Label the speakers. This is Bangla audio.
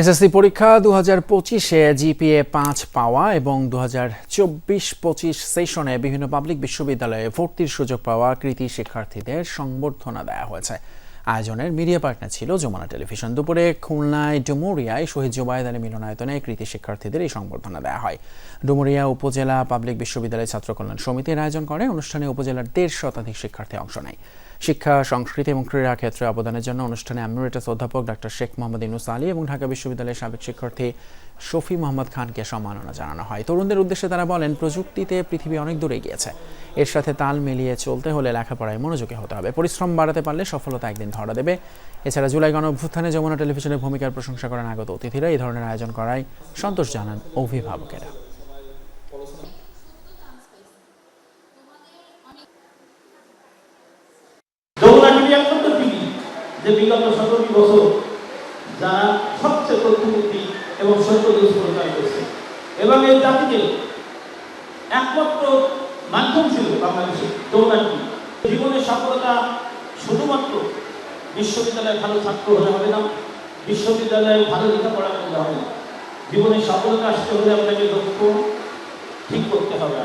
Speaker 1: এসএসসি পরীক্ষা দু হাজার পঁচিশে জিপিএ পাঁচ পাওয়া এবং দু হাজার চব্বিশ পঁচিশ সেশনে বিভিন্ন পাবলিক বিশ্ববিদ্যালয়ে ভর্তির সুযোগ পাওয়া কৃতি শিক্ষার্থীদের সংবর্ধনা দেওয়া হয়েছে। আয়োজনের মিডিয়া পার্টনার ছিল যমুনা টেলিভিশন। দুপুরে খুলনায় ডুমুরিয়ায় শহীদ জুবাইদ আলী মিলনায়তনে কৃতি শিক্ষার্থীদের এই সংবর্ধনা দেওয়া হয়। ডুমুরিয়া উপজেলা পাবলিক বিশ্ববিদ্যালয় ছাত্র কল্যাণ সমিতির আয়োজন করে। অনুষ্ঠানে উপজেলার দেড় শতাধিক শিক্ষার্থী অংশ নেয়। শিক্ষা, সংস্কৃতি এবং ক্রীড়া ক্ষেত্রে অবদানের জন্য অনুষ্ঠানে এমিরেটাস অধ্যাপক ডক্টর শেখ মোহাম্মদ ইনুস আলী এবং ঢাকা বিশ্ববিদ্যালয়ের সাবেক শিক্ষার্থী শফি মোহাম্মদ খানকে সম্মাননা জানানো হয়। তরুণদের উদ্দেশ্যে তারা বলেন, প্রযুক্তিতে পৃথিবী অনেক দূরে গিয়েছে এর সাথে তাল মিলিয়ে চলতে হলে লেখাপড়ায় মনোযোগী হতে হবে। পরিশ্রম বাড়াতে পারলে সফলতা একদিন ধরা দেবে। এছাড়া জুলাই গণ অভ্যুত্থানে যমুনা টেলিভিশনের ভূমিকার প্রশংসা করেন আগত অতিথিরা। এই ধরনের আয়োজন করায় সন্তোষ জানান অভিভাবকেরা
Speaker 2: যমুনা টিভি একমাত্র টিভি যে বিগত সতেরোটি বছর যারা সবচেয়ে তথ্যমূর্তি এবং সত্য নিউজ প্রচার করছে। এবং এই জাতিকে একমাত্র মাধ্যম ছিল বাংলাদেশে টিভি জীবনের সফলতা শুধুমাত্র বিশ্ববিদ্যালয়ে ভালো ছাত্র হলে হবে না, বিশ্ববিদ্যালয়ে ভালো লেখাপড়া করতে হবে না। জীবনের সফলতা আসতে হলে আপনাকে লক্ষ্য ঠিক করতে হবে